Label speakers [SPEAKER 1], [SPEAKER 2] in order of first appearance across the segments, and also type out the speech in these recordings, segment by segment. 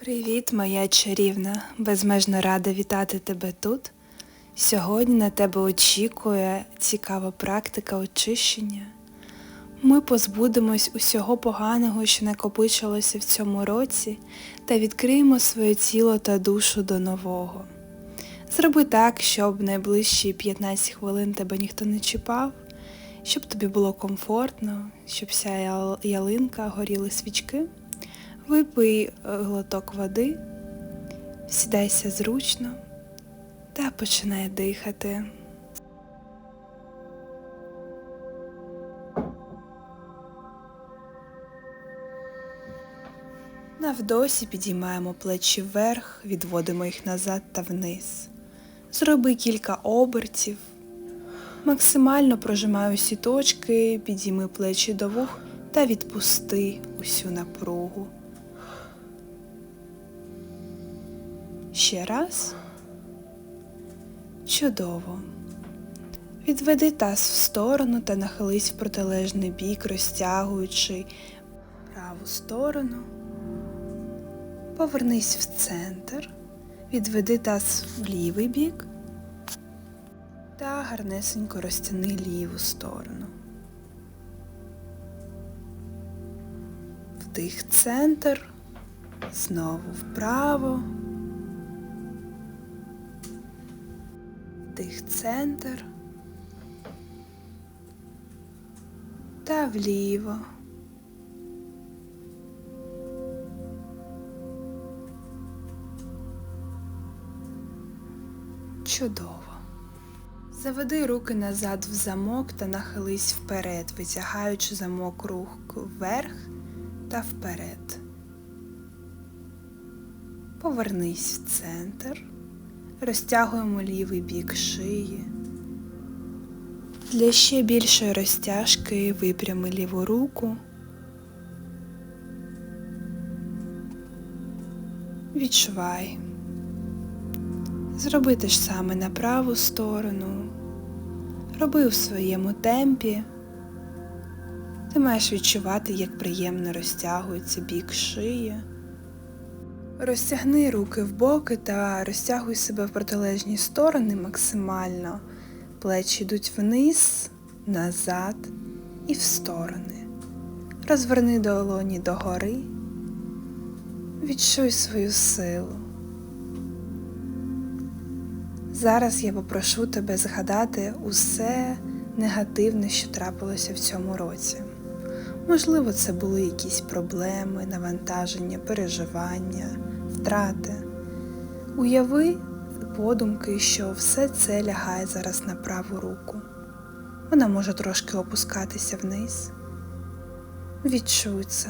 [SPEAKER 1] Привіт, моя чарівна! Безмежно рада вітати тебе тут. Сьогодні на тебе очікує цікава практика очищення. Ми позбудемось усього поганого, що накопичилося в цьому році, та відкриємо своє тіло та душу до нового. Зроби так, щоб найближчі 15 хвилин тебе ніхто не чіпав, щоб тобі було комфортно, щоб вся ялинка горіли свічки. Випий е, глоток води, сідайся зручно та починай дихати. На вдосі підіймаємо плечі вверх, відводимо їх назад та вниз. Зроби кілька обертів. Максимально прожимай усі точки, підійми плечі до вух та відпусти усю напругу. Ще раз. Чудово. Відведи таз в сторону та нахились в протилежний бік, розтягуючи праву сторону. Повернись в центр. Відведи таз в лівий бік та гарнесенько розтяни ліву сторону. Вдих центр, знову вправо. Вдих центр та вліво. Чудово. Заведи руки назад в замок та нахились вперед, витягаючи замок рук вверх та вперед. Повернись в центр. Розтягуємо лівий бік шиї. Для ще більшої розтяжки випрями ліву руку. Відчувай. Зроби те ж саме на праву сторону. Роби в своєму темпі. Ти маєш відчувати, як приємно розтягується бік шиї. Розтягни руки в боки та розтягуй себе в протилежні сторони максимально. Плечі йдуть вниз, назад і в сторони. Розверни долоні догори. Відчуй свою силу. Зараз я попрошу тебе згадати усе негативне, що трапилося в цьому році. Можливо, це були якісь проблеми, навантаження, переживання, втрати. Уяви подумки, що все це лягає зараз на праву руку. Вона може трошки опускатися вниз. Відчуй це.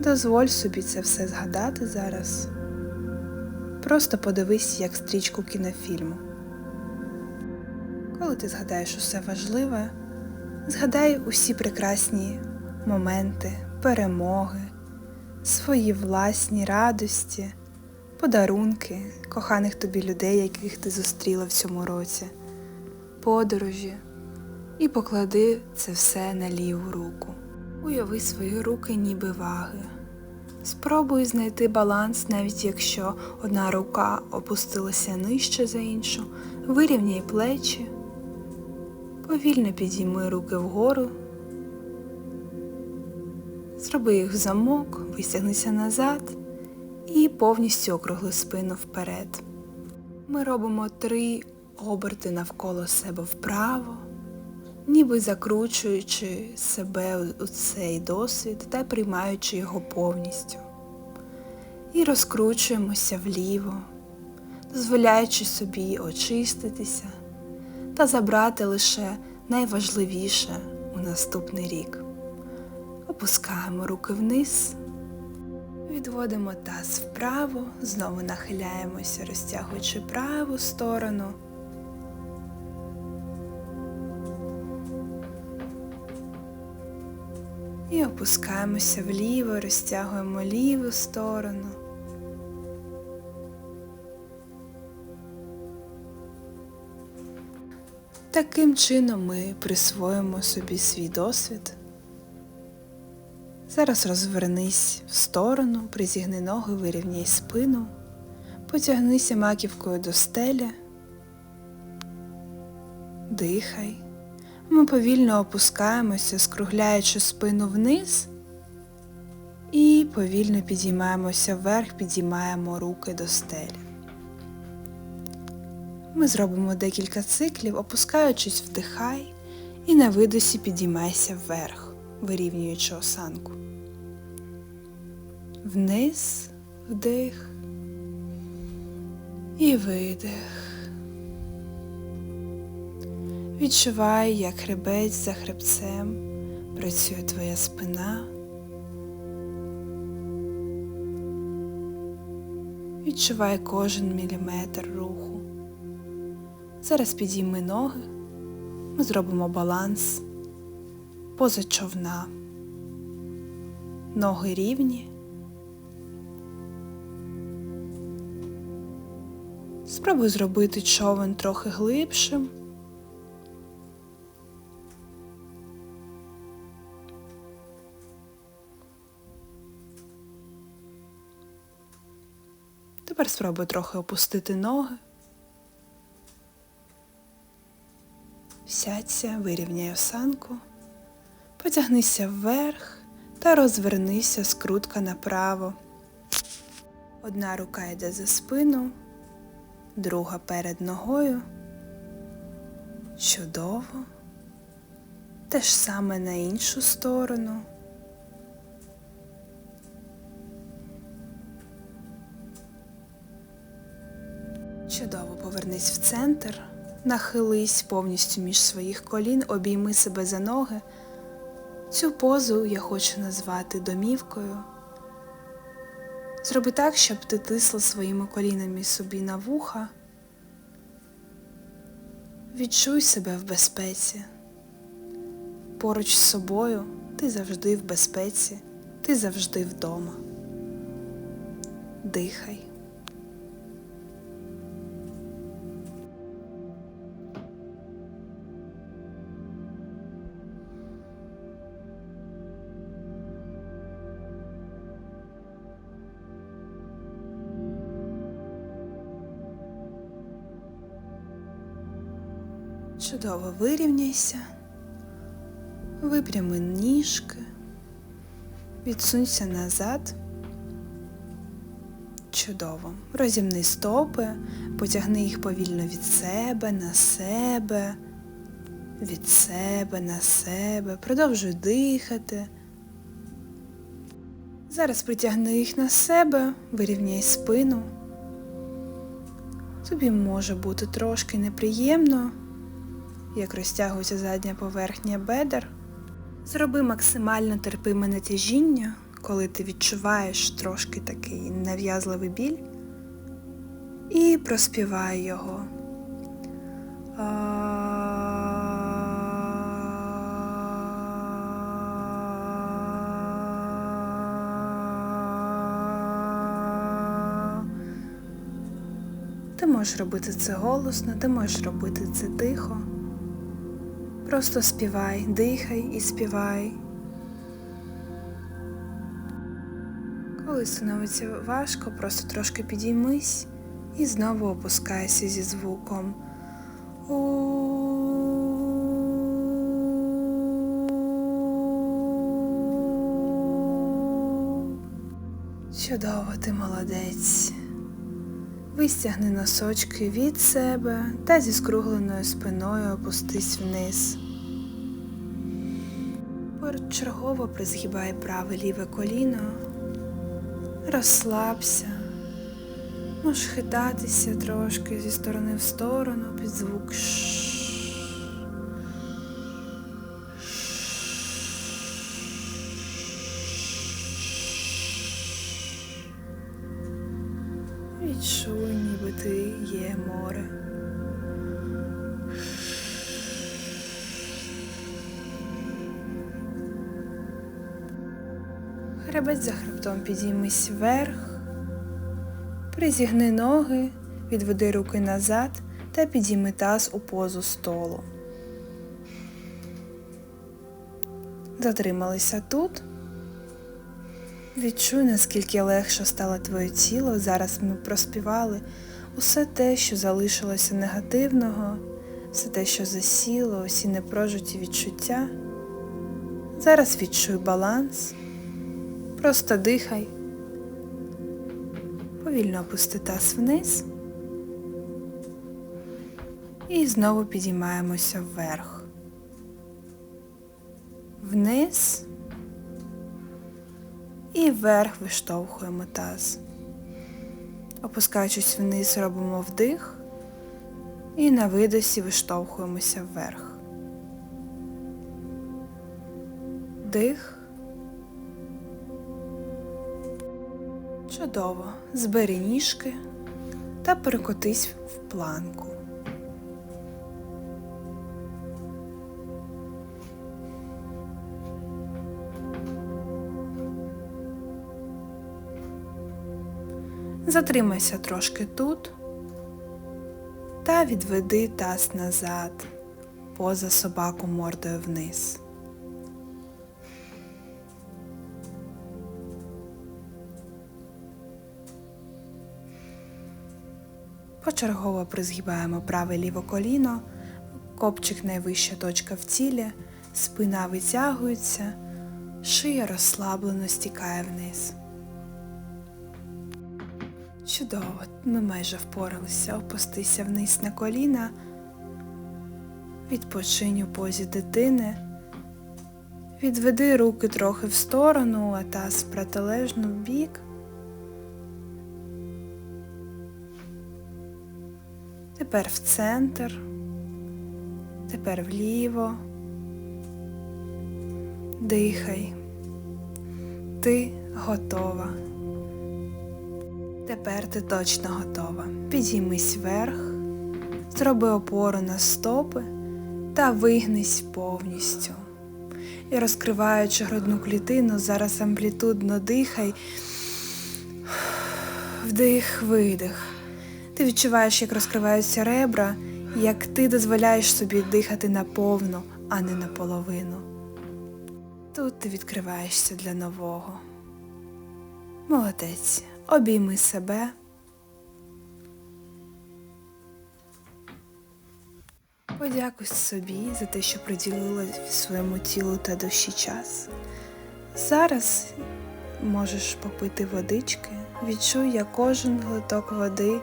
[SPEAKER 1] Дозволь собі це все згадати зараз. Просто подивись, як стрічку кінофільму. Коли ти згадаєш усе важливе, згадай усі прекрасні моменти, перемоги, свої власні радості, подарунки коханих тобі людей, яких ти зустріла в цьому році, подорожі, і поклади це все на ліву руку. Уяви свої руки, ніби ваги. Спробуй знайти баланс, навіть якщо одна рука опустилася нижче за іншу, вирівняй плечі, повільно підійми руки вгору, зроби їх в замок, вистягнися назад і повністю округли спину вперед. Ми робимо три оберти навколо себе вправо, ніби закручуючи себе у цей досвід та приймаючи його повністю. І розкручуємося вліво, дозволяючи собі очиститися та забрати лише найважливіше у наступний рік. Опускаємо руки вниз, відводимо таз вправо, знову нахиляємося, розтягуючи праву сторону. І опускаємося вліво, розтягуємо ліву сторону. Таким чином ми присвоїмо собі свій досвід. Зараз розвернись в сторону, призігни ноги, вирівняй спину, потягнися маківкою до стелі, дихай. Ми повільно опускаємося, скругляючи спину вниз і повільно підіймаємося вверх, підіймаємо руки до стелі. Ми зробимо декілька циклів, опускаючись вдихай і на видосі підіймайся вверх, вирівнюючи осанку. Вниз вдих і видих. Відчувай, як хребець за хребцем працює твоя спина. Відчувай кожен міліметр руху. Зараз підійми ноги, ми зробимо баланс поза човна. Ноги рівні. Спробуй зробити човен трохи глибшим. Тепер спробуй трохи опустити ноги. Сядься, вирівняй осанку, потягнися вверх та розвернися скрутка направо. Одна рука йде за спину, друга перед ногою. Чудово. Те ж саме на іншу сторону. Чудово повернись в центр, нахились повністю між своїх колін, обійми себе за ноги. Цю позу я хочу назвати домівкою. Зроби так, щоб ти тисла своїми колінами собі на вуха. Відчуй себе в безпеці. Поруч з собою ти завжди в безпеці, ти завжди вдома. Дихай. Чудово вирівняйся, випрями ніжки, відсунься назад. Чудово. Розімни стопи, потягни їх повільно від себе на себе, від себе на себе. Продовжуй дихати. Зараз притягни їх на себе, вирівняй спину. Тобі може бути трошки неприємно як розтягується задня поверхня бедер. Зроби максимально терпиме натяжіння, коли ти відчуваєш трошки такий нав'язливий біль, і проспівай його. Ти можеш робити це голосно, ти можеш робити це тихо. Просто співай, дихай і співай. Коли становиться важко, просто трошки підіймись і знову опускайся зі звуком. Чудово, ти молодець. Вистягни носочки від себе та зі скругленою спиною опустись вниз. Чергово призгибай праве ліве коліно, розслабся, можеш хитатися трошки зі сторони в сторону під звук ш. Ти є море. Хребець за хребтом підіймись вверх, призігни ноги, відведи руки назад та підійми таз у позу столу. Затрималися тут. Відчуй, наскільки легше стало твоє тіло. Зараз ми проспівали усе те, що залишилося негативного, все те, що засіло, усі непрожиті відчуття. Зараз відчуй баланс, просто дихай, повільно опусти таз вниз і знову підіймаємося вверх. Вниз і вверх виштовхуємо таз. Опускаючись вниз, робимо вдих і на видосі виштовхуємося вверх. Дих. Чудово. Збери ніжки та перекотись в планку. Затримайся трошки тут та відведи таз назад, поза собаку мордою вниз. Почергово призгибаємо праве ліве коліно, копчик найвища точка в тілі, спина витягується, шия розслаблено стікає вниз. Чудово, ми майже впоралися, опустися вниз на коліна, відпочинь у позі дитини, відведи руки трохи в сторону, а таз в протилежну бік. Тепер в центр, тепер вліво. Дихай. Ти готова. Тепер ти точно готова. Підіймись вверх, зроби опору на стопи та вигнись повністю. І розкриваючи грудну клітину, зараз амплітудно дихай. Вдих, видих. Ти відчуваєш, як розкриваються ребра, як ти дозволяєш собі дихати наповну, а не наполовину. Тут ти відкриваєшся для нового. Молодець. Обійми себе. Подякуй собі за те, що приділила своєму тілу та душі час. Зараз можеш попити водички, відчуй, як кожен глиток води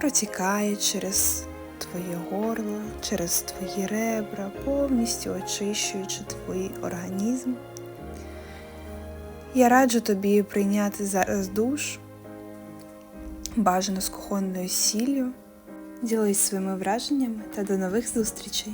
[SPEAKER 1] протікає через твоє горло, через твої ребра, повністю очищуючи твій організм. Я раджу тобі прийняти зараз душ, бажано з кухонною сіллю. Ділись своїми враженнями та до нових зустрічей!